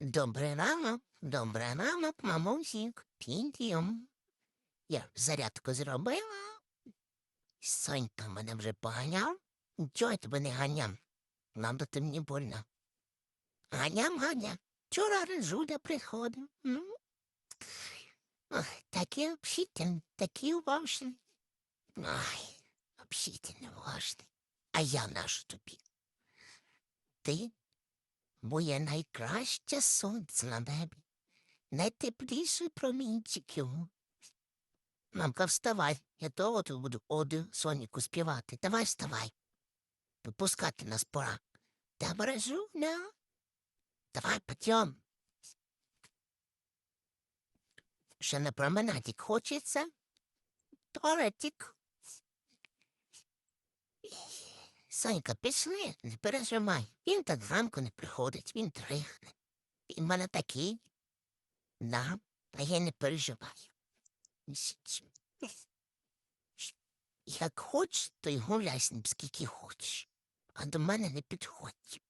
Добрий ранок, добрий ранок, мамусік, підйом. Я зарядку зробила. Сонька мене вже поганяв. Чого я тебе не ганяв? Надо ти мені больно. Ганям, ганям. Вчора Рижуля приходив. Ну. Ох, такий общительний, такий уважний. Ай, общительний, уважний. А я нашу тобі. Ти моє найкраще сонце на небі, найтепліший промінчик його. Мамка, вставай, я того тут буду оду Соніку співати. Давай вставай. Випускати нас пора. Та бережу, на. Давай, потім. Ще на променадік хочеться? Туалетик. Сонька, пішли, не пережимай. Він так зранку не приходить, він трихне. Він мене такий. Да, а я не переживаю. Як хочеш, то й гуляй з ним скільки хочеш. А до мене не підходь.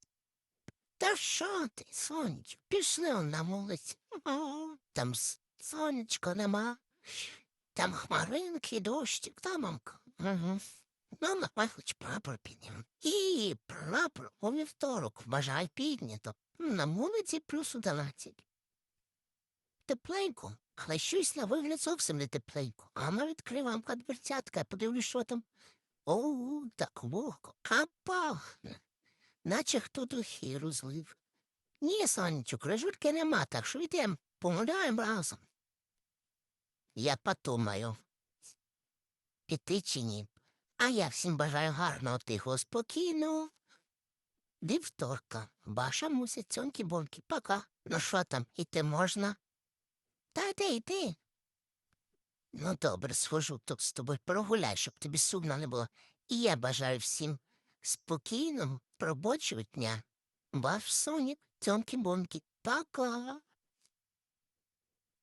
Та що ти, сонечко, пішли он на вулицю. Там с- сонечко нема. Там хмаринки, дощик, та мамка. Угу. Ну, давай хоч прапор піднім. І прапор у вівторок, вважай піднято. На вулиці плюс одинадцять. Тепленько, але щось на вигляд зовсім не тепленько. А ми відкривам дверцятка, подивлюсь, що там. О, так вогко, а пахне. Наче хто духи розлив. Ні, сонечок, режутки нема, так що йдемо, помоляємо разом. Я подумаю. Піти чи ні? А я всім бажаю гарного, тихого, спокійного. Вівторка. Ваша мусить цьоньки боньки. Пока. Ну що там, іти можна? Та йди, йди. Ну, добре, схожу тут з тобою прогуляй, щоб тобі сумно не було. І я бажаю всім спокійного, робочого дня. Ваш сонік, цьоньки боньки. Пока.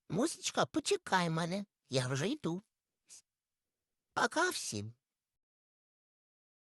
Мусічка, почекай мене. Я вже йду. Пока всім.